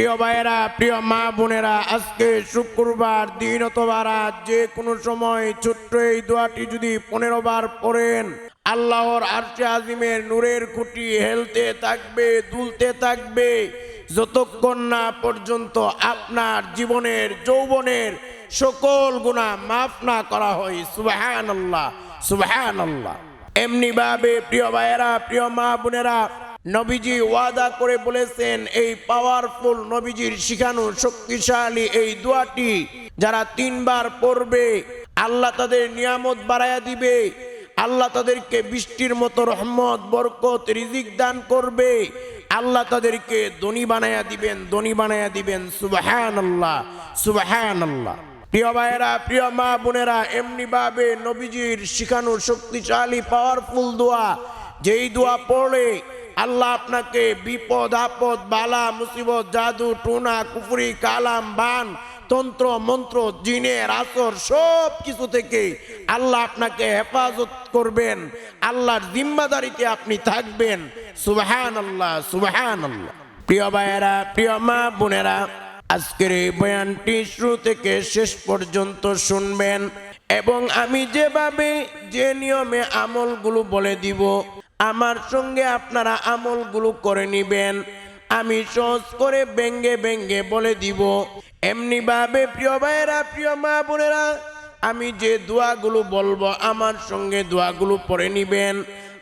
প্রিয় ভাইয়েরা, প্রিয় মা বোনেরা, আজকে শুক্রবার দিন অথবা রাত, যে কোনো সময় ছোট্ট এই দোয়াটি যদি পনেরো বার পড়েন, আল্লাহর আরশে আজিমের নূরের খুঁটি হেলতে থাকবে, দুলতে থাকবে, যতক্ষণ না পর্যন্ত আপনার জীবনের, যৌবনের সকল গুণা মাফ না করা হয়। সুবাহান আল্লাহ সুবাহান আল্লাহ এমনি ভাবে প্রিয় ভাইয়েরা, প্রিয় মা বোনেরা নবীজি ওয়াদা করে বলেছেন, এই পাওয়ারফুল নবীজির শিখানো শক্তিশালী এই দোয়াটি যারা তিনবার পড়বে, আল্লাহ তাদের নিয়ামত বাড়াইয়া দিবে, আল্লাহ তাদেরকে বৃষ্টির মতো রহমত, বরকত, রিজিক দান করবে, আল্লাহ তাদেরকে দনি বানায়া দিবেন দনি বানায়া দিবেন সুবাহান আল্লাহ সুবাহান আল্লাহ প্রিয় ভাইয়েরা, প্রিয় মা বোনেরা এমনি ভাবে নবীজির শিখানো শক্তিশালী পাওয়ারফুল দোয়া, যেই দোয়া পড়লে আল্লাহ আপনাকে বিপদ, আপদ, বালা, মুসিবত, জাদু, টুনা, কুফুরি, কালাম, বান, তন্ত্র, মন্ত্র, জিনের আসর, সব কিছু থেকে আল্লাহ আপনাকে হেফাজত করবেন। আল্লাহর জিম্মাদারিতে আপনি থাকবেন। সুবহান আল্লাহ সুবহান আল্লাহ প্রিয় ভাইয়েরা, প্রিয় মা বোনেরা, আজকের এই বয়ানটি শুরু থেকে শেষ পর্যন্ত শুনবেন এবং আমি যেভাবে যে নিয়মে আমলগুলো বলে দিব আমার সঙ্গে আপনারা আমলগুলো করে নিবেন। আমি সহজ করে ব্যঙ্গে ব্যঙ্গে বলে দিব। এমনি ভাবে প্রিয় ভাইয়েরা, প্রিয় মা বোনেরা, আমি যে দোয়াগুলো বলব, আমার সঙ্গে দোয়াগুলো পড়ে নিবেন।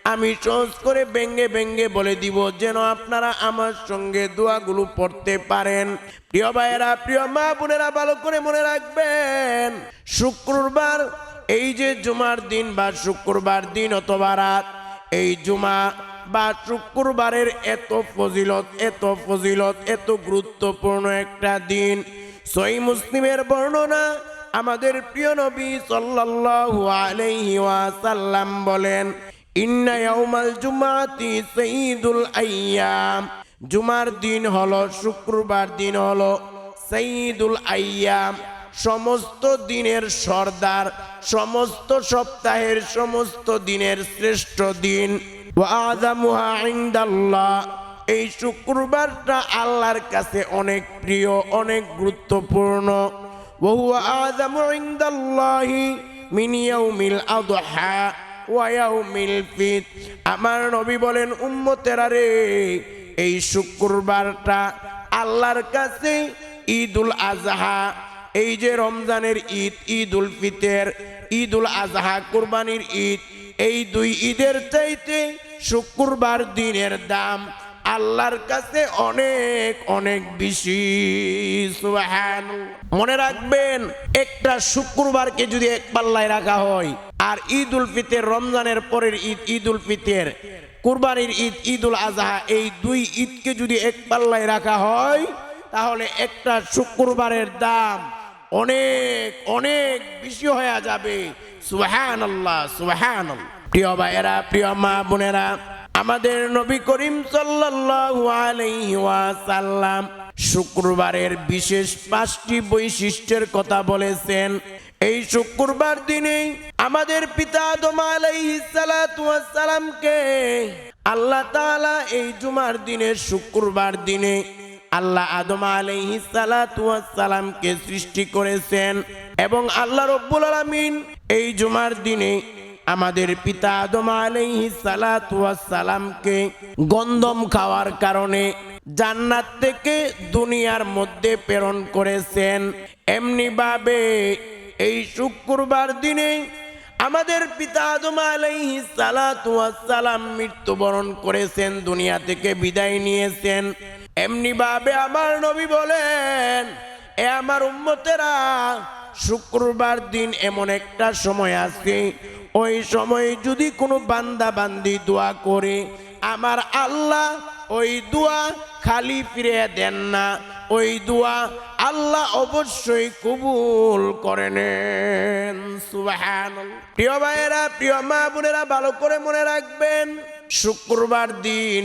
আমি সহজ করে ব্যঙ্গে ব্যঙ্গে বলে দিব যেন আপনারা আমার সঙ্গে দোয়াগুলো পড়তে পারেন। প্রিয় ভাইয়েরা, প্রিয় মা বোনেরা, ভালো করে মনে রাখবেন, শুক্রবার, এই যে জুমার দিন বা শুক্রবার দিন অথবা রাত এই জুমা বা শুক্রবারের এত ফজিলত এত ফজিলত, এত গুরুত্বপূর্ণ একটা দিন। সই মুসলিমের বর্ণনা আমাদের প্রিয় নবী সাল্লাল্লাহু আলাইহি ওয়াসাল্লাম বলেন, ইন্না ইয়াউমাল জুমাতি সাইয়্যিদুল আইয়াম। জুমার দিন হলো, শুক্রবার দিন হলো সাইয়্যিদুল আইয়াম। সমস্ত দিনের সর্দার, সমস্ত সপ্তাহের সমস্ত দিনের শ্রেষ্ঠ দিন। এই শুক্রবারটা আল্লাহর কাছে অনেক প্রিয়, অনেক গুরুত্বপূর্ণ। বহু আদামু আমার নবী বলেন, উম্মতেরা রে, এই শুক্রবারটা আল্লাহর কাছে ঈদুল আজহা এই যে রমজানের ঈদ ঈদ উল ফিতের ঈদ উল আজহা, কুরবানির ঈদ, এই দুই ঈদের চাইতে শুক্রবার দিনের দাম আল্লাহর কাছে অনেক অনেক বেশি। মনে রাখবেন, একটা শুক্রবারকে যদি এক পাল্লায় রাখা হয়, আর ঈদ উল ফিতের, রমজানের পরের ঈদ ঈদ উল ফিতের, কুরবানির ঈদ ঈদ উল আজহা, এই দুই ঈদকে যদি এক পাল্লায় রাখা হয়, তাহলে একটা শুক্রবারের দাম অনেক অনেক বেশি হয়ে যাবে। সুহান আল্লাহ সুহান প্রিয় ভাইয়েরা, প্রিয় মা বোনেরা, আমাদের নবী করিম ওয়াসাল্লাম শুক্রবারের বিশেষ পাঁচটি বৈশিষ্ট্যের কথা বলেছেন। এই শুক্রবার দিনে আমাদের পিতা আদম আল্লাহ তাআলা এই জুমার দিনে শুক্রবার দিনে আল্লাহ আদম আলাইহিস সালাতু ওয়াস সালামকে সৃষ্টি করেছেন এবং আল্লাহ রব্বুল আলামিন এই জুমার দিনে আমাদের পিতা আদম আলাইহিস সালাতু ওয়াস সালামকে গন্ধম খাওয়ার কারণে জান্নাত থেকে দুনিয়ার মধ্যে প্রেরণ করেছেন। এমনি ভাবে এই শুক্রবার দিনে আমাদের পিতা আদম আলাইহিস সালাম মৃত্যুবরণ করেছেন, দুনিয়া থেকে বিদায় নিয়েছেন। এমনি ভাবে আমার নবী বলেন, এ আমার উম্মতেরা, শুক্রবার দিন এমন একটা সময় আছে, ওই সময় যদি কোনো বান্দা বান্দি দোয়া করে, আমার আল্লাহ ওই দোয়া খালি ফিরে দেন না, ওই দোয়া আল্লাহ অবশ্যই কবুল করে নেন। প্রিয় ভাইয়েরা, প্রিয় মা বোনেরা, ভালো করে মনে রাখবেন, শুক্রবার দিন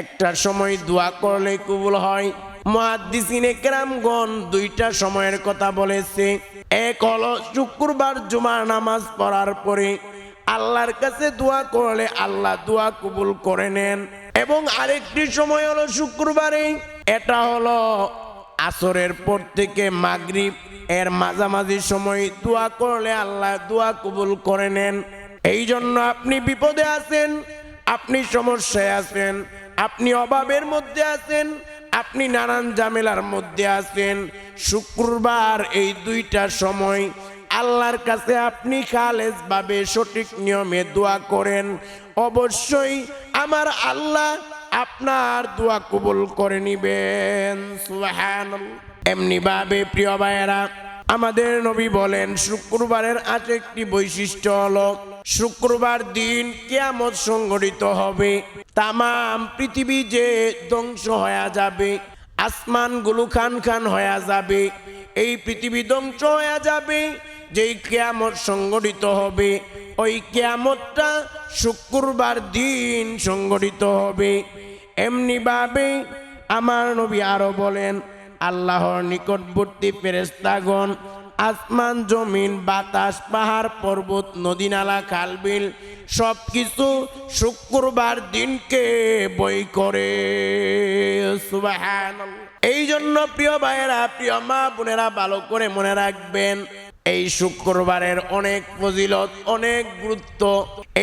একটা সময় দোয়া করলে কবুল হয়। মহাদ্দিসিনে কেরামগণ দুইটা সময়ের কথা বলেছে। এক হলো শুক্রবার জুমার নামাজ পড়ার পরে আল্লাহর কাছে দোয়া করলে আল্লাহ দোয়া কবুল করে নেন। এবং আরেকটি সময় হলো শুক্রবারে, এটা হলো আসরের পর থেকে মাগরিব। এর মাঝামাঝি সময় দোয়া করলে আল্লাহ দোয়া কবুল করে নেন। এই জন্য আপনি বিপদে আছেন আপনি সমস্যায় আছেন, আপনি অভাবের মধ্যে আছেন, আপনি নানান ঝামেলার মধ্যে আছেন। শুক্রবার এই দুইটা সময় আল্লাহর কাছে আপনি খালেজ ভাবে সঠিক নিয়মে দোয়া করেন। অবশ্যই আমার আল্লাহ আপনার দোয়া কবুল করে নিবেন। সুবহানাল্লাহ। এমনি ভাবে প্রিয় ভাইয়েরা, আমাদের নবী বলেন, শুক্রবারের আজ একটি বৈশিষ্ট্য হলো শুক্রবার দিন কেয়ামত সংগঠিত হবে। তামাম পৃথিবী যে ধ্বংস হয়ে যাবে, আসমান আসমানগুলো খান খান হয়ে যাবে, এই পৃথিবী ধ্বংস হয়ে যাবে, যেই কেয়ামত সংগঠিত হবে, ওই কেয়ামতটা শুক্রবার দিন সংগঠিত হবে। এমনিভাবে আমার নবী আরও বলেন, আল্লাহর নিকটবর্তী ফেরেস্তাগণ আসমান, জমিন, বাতাস, পাহাড়, পর্বত নদী নালা খালবিল সব কিছু শুক্রবার দিনকে বই করে। এই জন্য প্রিয় ভাইয়েরা, প্রিয় মা বোনেরা, ভালো করে মনে রাখবেন এই শুক্রবারের অনেক ফজিলত, অনেক গুরুত্ব।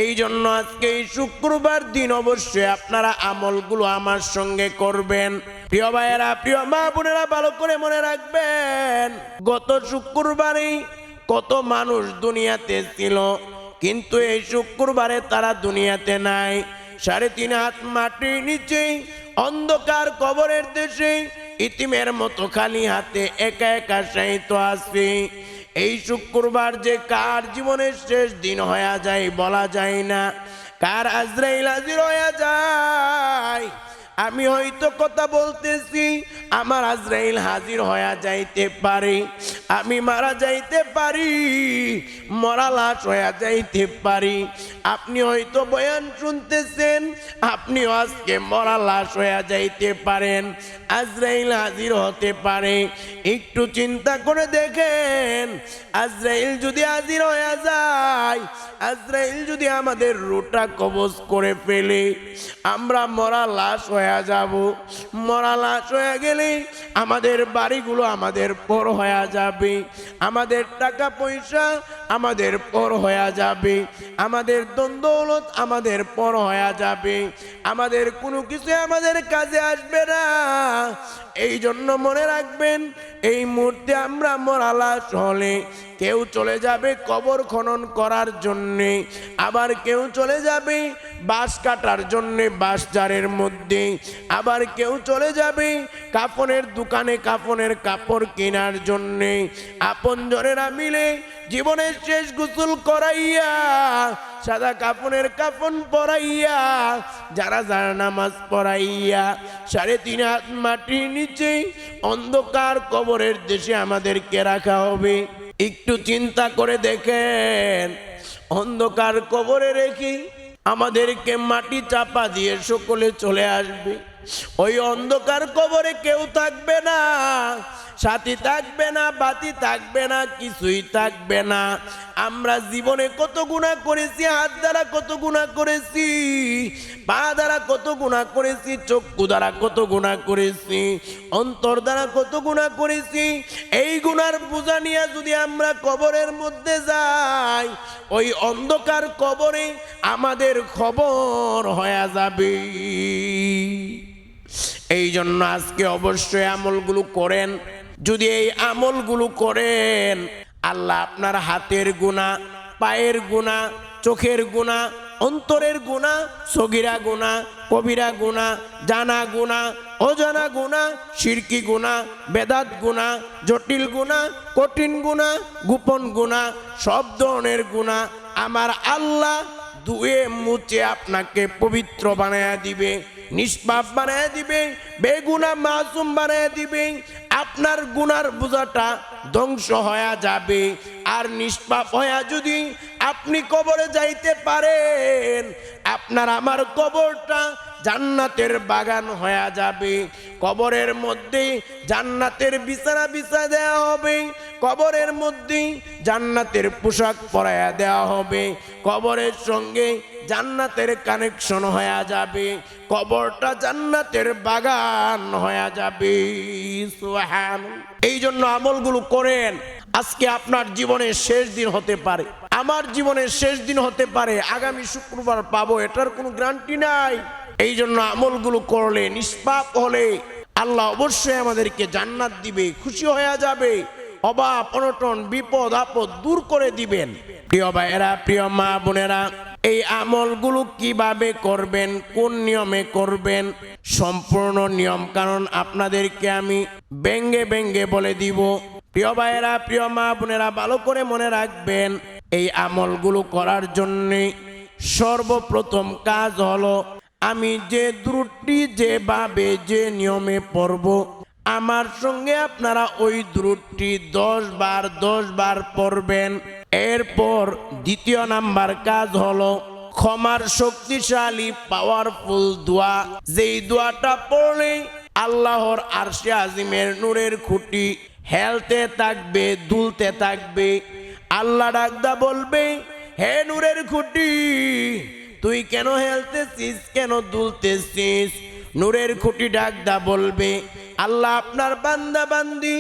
এই জন্য আজকে এই শুক্রবার দিন অবশ্যই আপনারা আমলগুলো আমার সঙ্গে করবেন। প্রিয় ভাইয়েরা, প্রিয় মা বোনেরা, ভালো করে মনে রাখবেন, গত শুক্রবারেই কত মানুষ দুনিয়াতে ছিল, কিন্তু এই শুক্রবারে তারা দুনিয়াতে নাই। সাড়ে তিন হাত মাটির নিচে, অন্ধকার কবরের দেশে, ইতিমের মতো খালি হাতে একা একা সাহিত্য আছে। এই শুক্রবার যে কার জীবনের শেষ দিন হয়ে যায় বলা যায় না। কার আজরাইল হাজির হয়ে যায়? আমি হয়তো কথা বলতেছি, আমার আজরাইল হাজির হয়ে যাইতে পারে। আমি মারা যাইতে পারি, মরা লাশ যাইতে পারি। আপনি হয়তো বয়ান শুনতেছেন আপনিও আজকে মরা লাশ যাইতে পারেন, আজরাইল হাজির হতে পারে। একটু চিন্তা করে দেখেন, আজরাইল যদি হাজির হয়ে যায়, আজরাইল যদি আমাদের রুটা কবজ করে ফেলে, আমরা মরা লাশ হয়ে যাব। মরা লাশ হয়ে গেলে আমাদের বাড়িগুলো আমাদের পর হয়ে যাবে। আমাদের টাকা পয়সা আমাদের পর হয়ে যাবে। আমাদের দ্বন্দ্বলত আমাদের পর হয়ে যাবে। আমাদের কোনো কিছু আমাদের কাজে আসবে না। এই জন্য মনে রাখবেন, এই মুহূর্তে আমরা মরালাস হলে কেউ চলে যাবে কবর খনন করার জন্যে, আবার কেউ চলে যাবে বাঁশ কাটার জন্যে বাঁশ জারের মধ্যে, আবার কেউ চলে যাবে কাফনের দোকানে কাফনের কাপড় কেনার জন্যে। আপন জনেরা মিলে জীবনের শেষ গোসল করাইয়া, সাদা কাফনের কাফন পরাইয়া, যারা যারা নামাজ পড়াইয়া, সাড়ে তিন হাত মাটির নিচে অন্ধকার কবরের দেশে আমাদেরকে রাখা হবে। একটু চিন্তা করে দেখেন, অন্ধকার কবরে রেখে আমাদেরকে মাটি চাপা দিয়ে সকলে চলে আসবে। ওই অন্ধকার কবরে কেউ থাকবে না, সাথী থাকবে না, বাতি থাকবে না, কিছুই থাকবে না। আমরা জীবনে কত গুণা করেছি, হাত দ্বারা কত গুণা করেছি, পা দ্বারা কত গুণা করেছি, চক্ষু দ্বারা কত গুণা করেছি, অন্তর দ্বারা কত গুণা করেছি। এই গুণার বোঝা নিয়ে যদি আমরা কবরের মধ্যে যাই, ওই অন্ধকার কবরে আমাদের খবর হয়ে যাবে। এই জন্য আজকে অবশ্যই আমলগুলো করেন। যদি এই আমলগুলো করেন, আল্লাহ আপনার হাতের গুণা পায়ের গুণা চোখের গুণা অন্তরের গুণা সগিরা গুণা কবিরা গুণা জানা গুণা অজানা গুণা শিরকি গুণা বেদাত গুণা জটিল গুণা কঠিন গুণা গোপন গুণা সব ধরনের গুণা আমার আল্লাহ দুয়ে মুছে আপনাকে পবিত্র বানায়া দিবে। নিষ্পাপ বানায় দিবে, বেগুনা মাসুম বানায় দিবে, আপনার গুনার বোঝাটা ধ্বংস হয়ে যাবে। আর নিষ্পাপ হয়ে যদি আপনি কবরে যাইতে পারেন, আপনার আমার কবরটা জান্নাতের বাগান হয়ে যাবে। কবরের মধ্যে জান্নাতের বিছানা বিছা দেওয়া হবে। কবরের মধ্যেই জান্নাতের পোশাক পরাইয়া দেওয়া হবে। কবরের সঙ্গে জান্নাতের কানেকশন হয়ে যাবে। কবরটা জান্নাতের বাগান হয়ে যাবে। এই জন্য আমলগুলো করেন। আজকে আপনার জীবনের শেষ দিন হতে পারে। আমার জীবনের শেষ দিন হতে পারে। আগামী শুক্রবার পাবো, এটার কোনো গ্যারান্টি নাই। এই জন্য আমলগুলো করলে নিষ্পাপ হলে আল্লাহ অবশ্যই আমাদেরকে জান্নাত দিবে, খুশি হয়ে যাবে অভাব অনটন, বিপদ, আপদ দূর করে দিবেন। প্রিয় ভাইয়েরা, প্রিয় মা বোনেরা, এই আমলগুলো কীভাবে করবেন, কোন নিয়মে করবেন, সম্পূর্ণ নিয়ম কারণ আপনাদেরকে আমি ব্যঙ্গে ব্যঙ্গে বলে দিব। প্রিয় ভাইয়েরা, প্রিয় মা বোনেরা, ভালো করে মনে রাখবেন, এই আমলগুলো করার জন্যে সর্বপ্রথম কাজ হলো আমি যে দ্রুটটি যেভাবে যে নিয়মে পড়ব, আমার সঙ্গে আপনারা ওই দ্রুটটি দশ বার দশ বার পড়বেন। এরপর দ্বিতীয় নাম্বার কাজ হলো ক্ষমার শক্তিশালী পাওয়ারফুল দোয়া। যেই দোয়াটা পড়লে আল্লাহর আরশে আজিমের নূরের খুঁটি হেলতে থাকবে, দুলতে থাকবে। আল্লাহ ডাকদা বলবে, হে নূরের খুঁটি তুই কেন হেলতেছিস? কেন দুলতেছিস? নূরের খুঁটি ডাকদা বলবে, আল্লাহ আপনার বান্দা বান্দি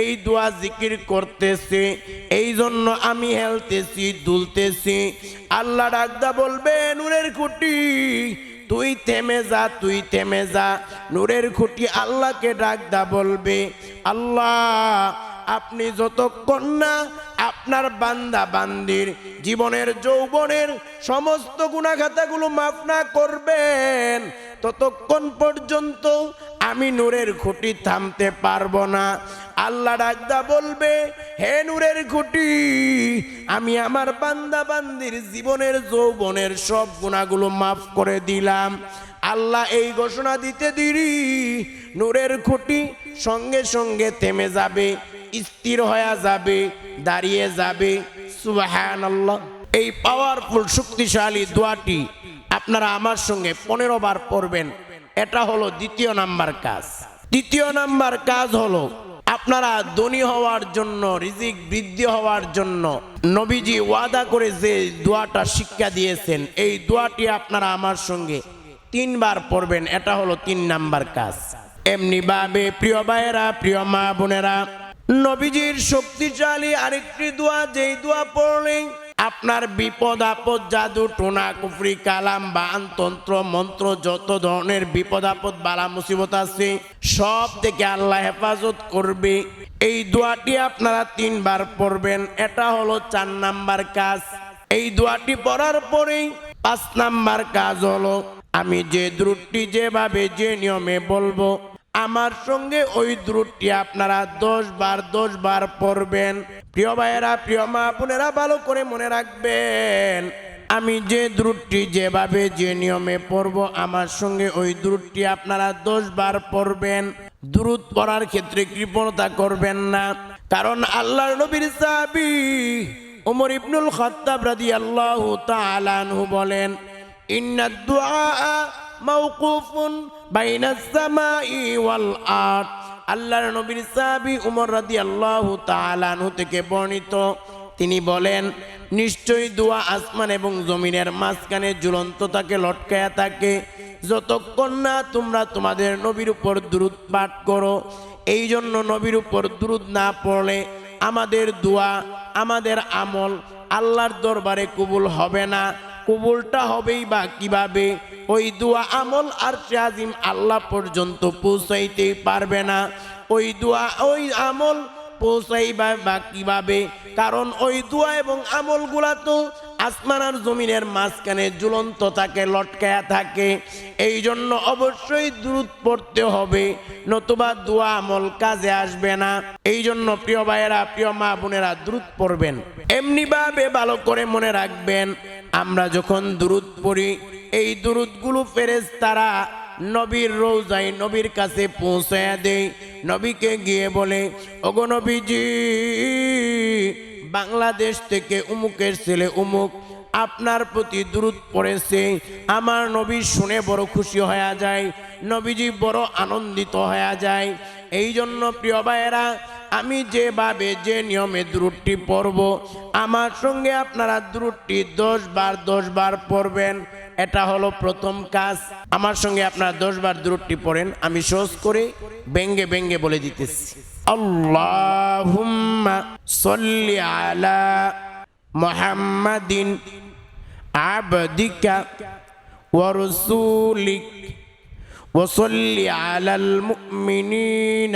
এই দোয়া জিকির করতেছে, এই জন্য আমি হেলতেছি, দুলতেছি। আল্লাহ ডাকদা বলবে, নূরের খুঁটি, তুই থেমে যা, তুই থেমে যা। নূরের খুঁটি আল্লাহকে ডাকদা বলবে, আল্লাহ আপনি যতক্ষণ না আপনার বান্দা বান্দির জীবনের, যৌবনের সমস্ত গুণাখাতাগুলো মাফ না করবেন, ততক্ষণ পর্যন্ত আমি নূরের খুঁটি থামতে পারব না। আল্লাহ রাজদা বলবে, হে নূরের খুঁটি, আমি আমার বান্দা বান্দির জীবনের, যৌবনের সব গুণাগুলো মাফ করে দিলাম। আল্লাহ এই ঘোষণা দিতে দিরি, নূরের খুঁটি সঙ্গে সঙ্গে থেমে যাবে। স্থির হয়ে যাবে, দাঁড়িয়ে যাবে। এই পাওয়ারফুল শক্তিশালী দোয়াটি আপনারা আমার সঙ্গে পনেরো বার পড়বেন। এটা হলো দ্বিতীয় নাম্বার কাজ। তৃতীয় নাম্বার কাজ হলো আপনারা ধনী হওয়ার জন্য, রিজিক বৃদ্ধি হওয়ার জন্য নবীজি ওয়াদা করে যে দোয়াটা শিক্ষা দিয়েছেন, এই দোয়াটি আপনারা আমার সঙ্গে তিনবার পড়বেন। এটা হলো তিন নাম্বার কাজ। এমনি ভাবে প্রিয় ভাইয়েরা, প্রিয় মা বোনেরা নবীজির শক্তিশালী আরেকটি দোয়া, যেই দোয়া পড়লে আপনার বিপদ, আপদ, জাদু, টোনা, কুফরি, কালাম বান তন্ত্র মন্ত্র, যত ধরনের বিপদ, আপদ, বালা, মুসিবত আছে, সব থেকে আল্লাহ হেফাজত করবে। এই দোয়াটি আপনারা তিনবার পড়বেন। এটা হলো চার নাম্বার কাজ। এই দোয়াটি পড়ার পরেই পাঁচ নাম্বার কাজ হলো, আমি যে দ্রুটটি যেভাবে, যে নিয়মে বলব আমার সঙ্গে ওই দ্রুটটি আপনারা দশ বার দশ বার পড়বেন। প্রিয় ভাইয়েরা, প্রিয় মা বোনেরা, ভালো করে মনে রাখবেন, আমি যে দ্রুটটি যেভাবে, যে নিয়মে পড়ব, আমার সঙ্গে ওই দ্রুটটি আপনারা দশ বার পড়বেন। দ্রুত পড়ার ক্ষেত্রে কৃপণতা করবেন না। কারণ আল্লাহর নবীর সাহাবী ওমর ইবনুল খত্তাব রাদিয়াল্লাহু তাআলা আনহু বলেন ইন্নাদ দুআ মাওকুফুন আল্লাহর নবীর সাহাবী উমর রাদিয়াল্লাহু তাআলা আনহু থেকে বর্ণিত। তিনি বলেন, নিশ্চয়ই দোয়া আসমান এবং জমিনের মাঝখানে ঝুলন্ত থাকে লটকায়া থাকে যতক্ষণ না তোমরা তোমাদের নবীর উপর দ্রুত পাঠ করো এই জন্য নবীর উপর দ্রুত না পড়লে আমাদের দোয়া, আমাদের আমল আল্লাহর দরবারে কবুল হবে না। কবুলটা হবেই বা কীভাবে? ওই দোয়া আমল আর আজিম আল্লাহ পর্যন্ত পৌঁছাইতেই পারবে না। ওই দোয়া, ওই আমল পৌঁছাইবা বা কীভাবে? কারণ ওই দোয়া এবং আমলগুলা তো আসমান আর জমিনের মাঝখানে ঝুলন্ত থাকে, লটকায়া থাকে। এই জন্য অবশ্যই দ্রুত পড়তে হবে, নতুবা দোয়া আমল কাজে আসবে না। এই জন্য প্রিয় ভাইয়েরা, প্রিয় মা বোনেরা দ্রুত পড়বেন। এমনি ভাবে ভালো করে মনে রাখবেন আমরা যখন দ্রুত পড়ি, এই দ্রুতগুলো ফেরেস তারা নবীর রোজাই নবীর কাছে পৌঁছায়া দেয়। নবীকে গিয়ে বলে, ওগো নবীজি, বাংলাদেশ থেকে উমুকের ছেলে উমুক, আপনার প্রতি দূরত পড়েছে, আমার নবী শুনে বড় খুশি হয়ে যায়, নবীজি বড় আনন্দিত হয়ে যায়। এই জন্য প্রিয় ভাইয়েরা আমি যেভাবে যে নিয়মে দ্রুটটি পড়ব আমার সঙ্গে আপনারা দ্রুটটি দশ বার দশ বার পড়বেন এটা হলো প্রথম কাজ আমার সঙ্গে আপনারা দশ বার দ্রুটটি পড়েন আমি সহজ করে ব্যঙ্গে ব্যঙ্গে বলে দিতেছি আল্লাহুম্মা সল্লি আলা মুহাম্মাদিন আবদিকা ورسولك وصل على المؤمنين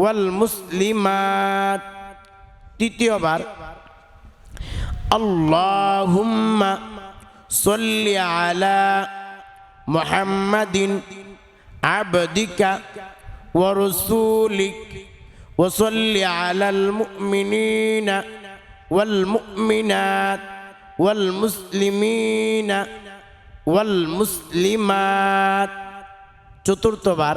ওয়াল মুসলিমাত। তৃতীয়বার, আল্লাহুম্মা সল্লি আলা মুহাম্মাদিন আবদিকা ওয়া রাসূলিক ওয়া সল্লি আলাল মুমিনিনা ওয়াল মুমিনাত ওয়াল মুসলিমিনা ওয়াল মুসলিমাত। চতুর্থবার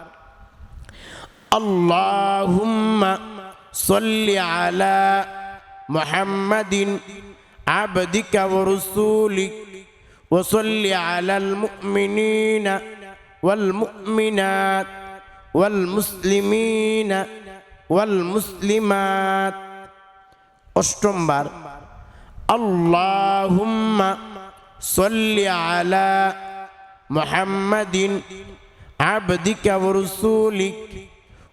اللهم صل على محمد عبدك ورسولك وصل على المؤمنين والمؤمنات والمسلمين والمسلمات অষ্টমবার اللهم صل على محمد عبدك ورسولك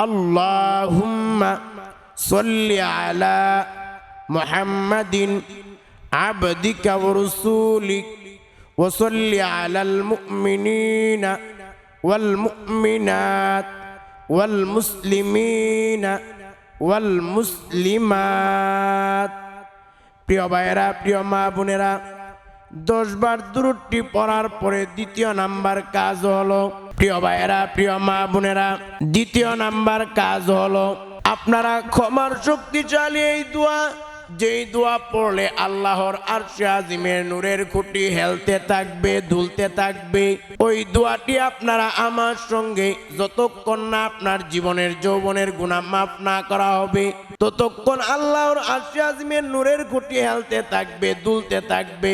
اللهم صل على محمد عبدك ورسولك وصل على المؤمنين والمؤمنات والمسلمين والمسلمات প্রিয় ভাইয়েরা প্রিয় মা বোনেরা দশ বার দূরটি পড়ার পরে দ্বিতীয় নাম্বার কাজ হলো প্রিয় ভাইয়েরা, প্রিয় মা বোনেরা, দ্বিতীয় নাম্বার কাজ হলো আপনারা ক্ষমার শক্তিশালী এই দোয়া। যেই দোয়া পড়লে আল্লাহর আরশে আজিমের নূরের খুঁটি হেলতে থাকবে, দুলতে থাকবে, ওই দোয়াটি আপনারা আমার সঙ্গে যতক্ষণ না আপনার জীবনের যৌবনের গুণা মাফ না করা হবে, ততক্ষণ আল্লাহর আরশে আজিমের নূরের খুঁটি হেলতে থাকবে, দুলতে থাকবে।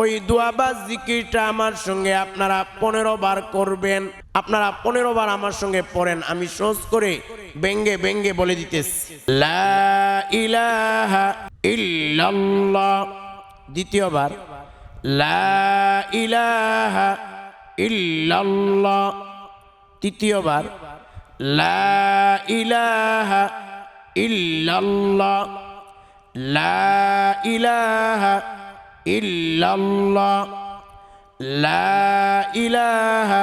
ওই দোয়া বা জিকিরটা আমার সঙ্গে আপনারা পনেরো বার করবেন। আপনারা পনেরো বার আমার সঙ্গে পড়েন, আমি সহজ করে ব্যঙ্গে ব্যঙ্গে বলে দিতেছি। দ্বিতীয়বার, লা ইলাহা ইল্লাল্লাহ। তৃতীয়বার লা ইলাহা ইল্লাল্লাহ। লা ইলাহা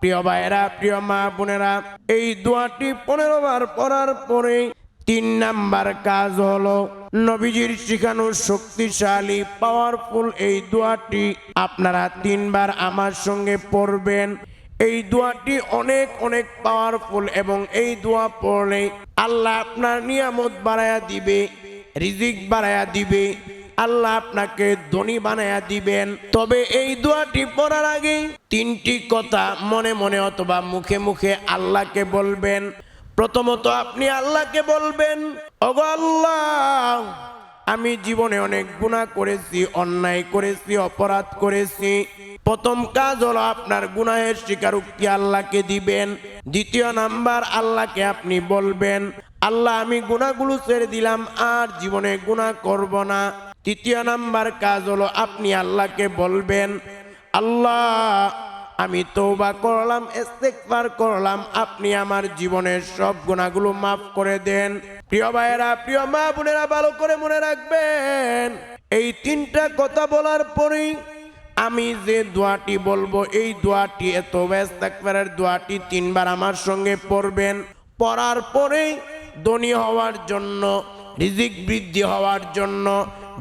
প্রিয় ভাইরা প্রিয় মা বোনেরা, এই দোয়াটি পনেরো বার পড়ার পরে তিন নাম্বার কাজ হলো নবীজির শিখানো শক্তিশালী পাওয়ারফুল এই দোয়াটি আপনারা তিনবার আমার সঙ্গে পড়বেন। এই দোয়াটি অনেক অনেক পাওয়ারফুল এবং এই দোয়া পড়লে আল্লাহ আপনার নিয়ামত বাড়ায়া দিবে, রিজিক বাড়ায়া দিবে আল্লাহ আপনাকে ধনী বানায়া দিবেন। তবে এই দোয়াটি পড়ার আগে তিনটি কথা মনে মনে অথবা মুখে মুখে আল্লাহকে বলবেন। প্রথমত আপনি আল্লাহকে বলবেন, ওগো আল্লাহ, আমি জীবনে অনেক গুনাহ করেছি, অন্যায় করেছি, অপরাধ করেছি। প্রথম কাজ হলো আপনার গুনাহের স্বীকারোক্তি আল্লাহকে দিবেন। দ্বিতীয় নাম্বার, আল্লাহকে আপনি বলবেন, আল্লাহ, আমি গুণাগুলো ছেড়ে দিলাম, আর জীবনে গুনাহ করব না। তৃতীয় নাম্বার কাজ হলো আপনি আল্লাহকে বলবেন, আল্লাহ, আমি তৌবা করলাম, ইস্তেগফার করলাম, আপনি আমার জীবনের সব গুণাগুলো মাফ করে দেন। প্রিয় ভাইয়েরা, প্রিয় মা বোনেরা, ভালো করে মনে রাখবেন, এই তিনটা কথা বলার পরেই আমি যে দোয়াটি বলব, এই দোয়াটি এত ব্যস্ত একবারের দোয়াটি তিনবার আমার সঙ্গে পড়বেন। পড়ার পরেই ধনী হওয়ার জন্য, রিজিক বৃদ্ধি হওয়ার জন্য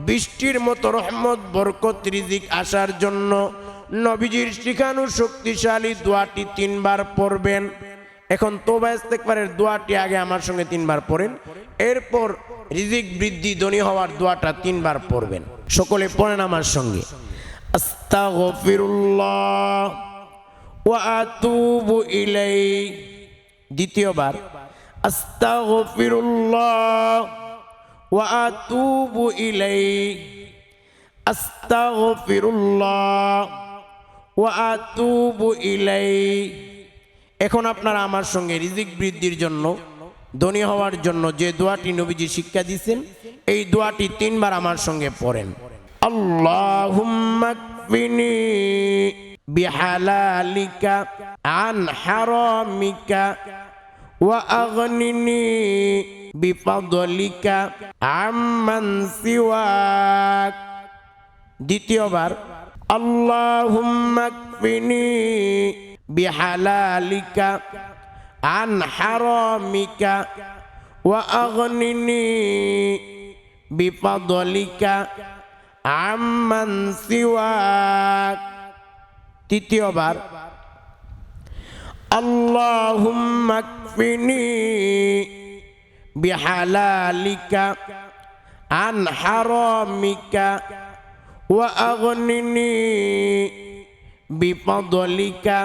বৃষ্টির মতো রহমত, বরকত, রিজিক আসার জন্য নবীজির শিখানো শক্তিশালী দোয়াটি তিনবার পড়বেন। এখন তোবা ইস্তেকবারের দোয়াটি আগে আমার সঙ্গে তিনবার পড়েন। এরপর রিজিক বৃদ্ধি, ধনী হওয়ার দোয়াটা তিনবার পড়বেন। সকলে পড়েন আমার সঙ্গে। আস্তাগফিরুল্লাহ ওয়া আতুবু ইলাই দ্বিতীয়বার আতুবু ইলাই আস্তাগফিরুল্লাহ ওয়া আতুবু ইলাই এখন আপনারা আমার সঙ্গে রিজিক বৃদ্ধির জন্য, ধনী হওয়ার জন্য যে দোয়াটি নবীজি শিক্ষা দিয়েছেন, এই দোয়াটি তিনবার আমার সঙ্গে পড়েন। আল্লাহুম্মা কফিনি বিহালালিকা আন হারামিকা ওয়া আগনিনি বিফাদলিকা আম্মান সিওয়াক দ্বিতীয়বার আল্লাহুম্মা কফিনি বিহালালিকা আন হারামিকা ওয়া আগনিনি বিফাদলিকা আম্মান সিওয়াক তৃতীয়বার আল্লাহুম্মা কফিনি আন হারামিকা ওয়া আগনিনি বিপদলিকা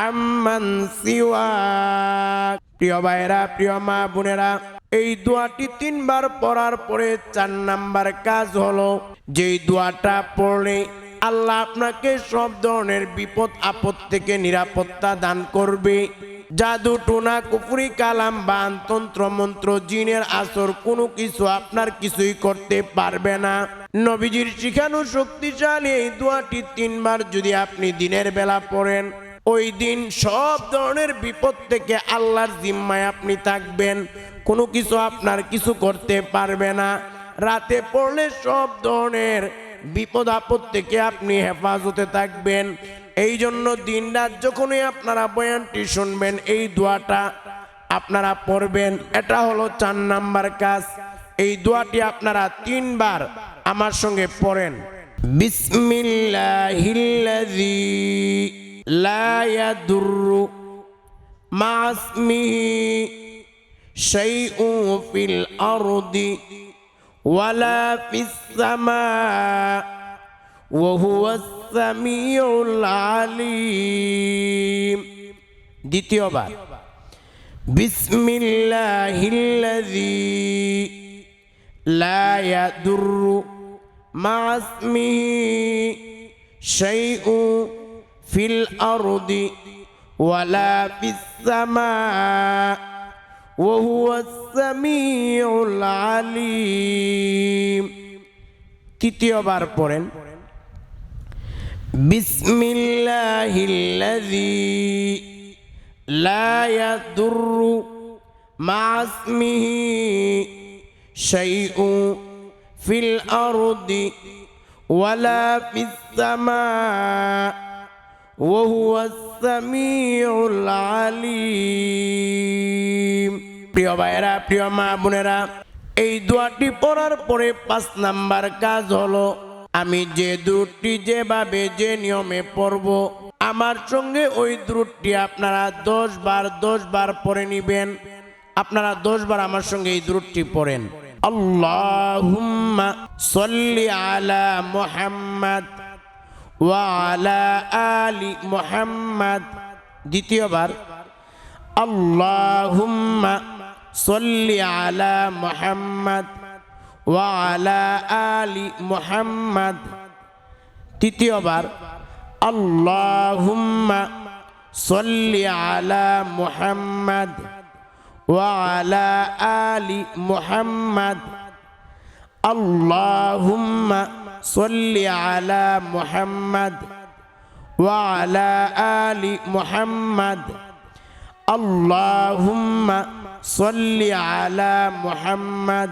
আম্মান সিওয়াক প্রিয় ভাইরা প্রিয় মা বোনেরা, এই দোয়াটি তিনবার পড়ার পরে চার নাম্বার কাজ হলো, যেই দোয়াটা পড়লে আল্লাহ আপনাকে সব ধরনের বিপদ আপদ থেকে নিরাপত্তা দান করবে। জাদু, টোনা, কুফুরি, কালাম, বান, তন্ত্র, মন্ত্র, জিনের আসর, কোনো কিছু আপনার কিছুই করতে পারবে না। নবীজির শিখানো শক্তিশালী এই দোয়াটি তিনবার যদি আপনি দিনের বেলা পড়েন, ওই দিন সব ধরনের বিপদ থেকে আল্লাহর জিম্মায় আপনি থাকবেন, কোনো কিছু আপনার কিছু করতে পারবে না। রাতে পড়লে সব ধরনের বিপদ আপদ থেকে আপনি হেফাজতে থাকবেন। এই জন্য দিন রাত যখনই আপনারা বয়ানটি শুনবেন এই দোয়াটা আপনারা পড়বেন এটা হলো চার নাম্বার কাজ এই দোয়াটি আপনারা তিনবার আমার সঙ্গে পড়েন বিসমিল্লাহিল্লাযী লা ইয়াদুররু মা ইসমিহি শাইউন ফিল আরদি ওয়ালা ফিস সামা وهو السميع العليم দ্বিতীয়বার بسم الله الذي لا يضر مع اسمه شيء في الأرض ولا في السماء وهو السميع العليم তৃতীয়বার পড়েন بسم الله الذي لا يضر مع اسمه شيء في الأرض ولا في السماء وهو السميع العليم প্রিয় ভাইয়েরা প্রিয় মা বোনেরা এই দোয়াটি পড়ার পরে পাঁচ নাম্বার কাজ হলো আমি যে দূরটি যেভাবে যে নিয়মে পড়ব, আমার সঙ্গে ওই দূরটি আপনারা দশ বার দশ বার পড়ে নিবেন। আপনারা দশ বার আমার সঙ্গে এই দূরটি পড়েন। আল্লাহুম্মা সল্লি আলা মুহাম্মাদ ওয়ালা আলি দ্বিতীয়বার আল্লাহুম্মা সল্লি আলা মুহাম্মাদ। ওয়ালা আলি মুহাম্মাদ তৃতীয়বার আল্লাহুম্মা সল্লি আলা মুহাম্মাদ ওয়ালা আলি মুহাম্মাদ اللهم صل على محمد وعلى آل محمد اللهم صل على محمد